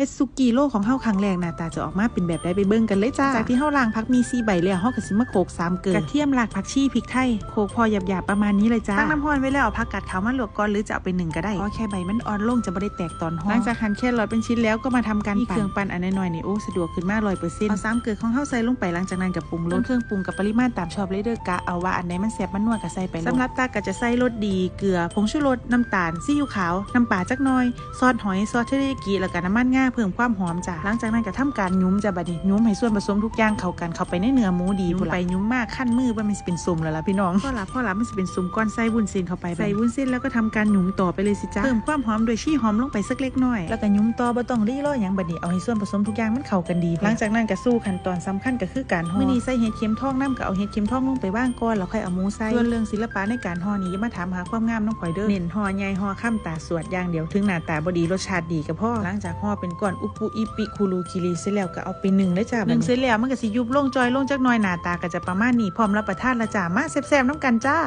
เฮ็ดซุกี้โลของเฮาครั้งแรกหน้าตาจะออกมาเป็นแบบใดไปเบิ่งกันเลยจ้า จากที่เฮาล้างผักมี4ใบแล้วเฮาก็สิมาโขลก3เกลือกระเทียมรากผักชีพริกไทยโขลกพอหยาบๆประมาณนี้เลยจ้า ตั้งน้ำร้อนไว้แล้วเอาผักกัดขาวมาลวกก่อนหรือจะเอาไปนึ่งก็ได้เพราะแค่ใบมันอ่อนลงจะบ่ได้แตกตอนห่อหลังจากหั่นแครอทเป็นชิ้นแล้วก็มาทำการปั่นเครื่องปั่นอันน้อยๆนี่โอ้สะดวกขึ้นมาก100%เอา3เกลือของเฮาใส่ลงไปหลังจากนั้นก็ปรุงรสเครื่องปรุงกับปริมาณตามชอบเลยเด้อกะเอาว่าอันไหนมันแซ่บมันนัวก็ใส่ไปสำหรับตาก็จะใส่รสดีเกลือผงชูรสน้ำตาลซีอิ๊วขาวน้ำปลาจักหน่อยซอสหอยซอสเทริยากิแล้วก็น้ำมันง่าเพิ่มความหอมจ้ะหลังจากนั้นก็ทำการยุ้มจ้ะบัดนี้ยุ้มให้ส่วนผสมทุกอย่างเข้ากันเข้าไปในเนื้อหมูดีพุ่นล่ะไปยุ้มมากขั้นมือว่ามันสิเป็นซุ่มแล้วล่ะพี่น้องพ่อละพ่อละมันสิเป็นซุ่มก้อนไส้วุ้นเส้นเข้าไปใส่วุ้นเส้นแล้วก็ทำการยุ้มต่อไปเลยสิจ้ะเพิ่มความหอมโดยชี่หอมลงไปสักเล็กน้อยแล้วก็ยุ้มต่อบ่ต้องรีรอหยังบัดนี้เอาให้ส่วนผสมทุกอย่างมันเข้ากันดี หลังจากนั้นก็สู้ขั้นตอนสำคัญก็คือการห่อมื้อนี้ใส่เห็ดเข็มทองน้ำก็เอาเห็ดเข็มทองลงไปว่างก่อนแล้วค่อยเอาหมูใส่ส่วนเรื่องศิลปะในการห่อนี้อย่ามาถามหาความงามน้องข่อยเด้อเน้นห่อใหญ่ห่อข้ามตาสวดอย่างเดียวถึงหน้าตาบ่ดีรสชาติดีก็พอหลังจากห่อเป็นก้อนอุปุอิปิคูรูคิริเสร็จแล้วก็เอาไปนึ่งเลยจ้านึ่งเสร็จแล้วมันก็สิยุบลงจอยลงจักหน่อยหน้าตาก็จะประมาณนี้พร้อมรับประทานและจ้ามาแซ่บๆน้ำกันจ้า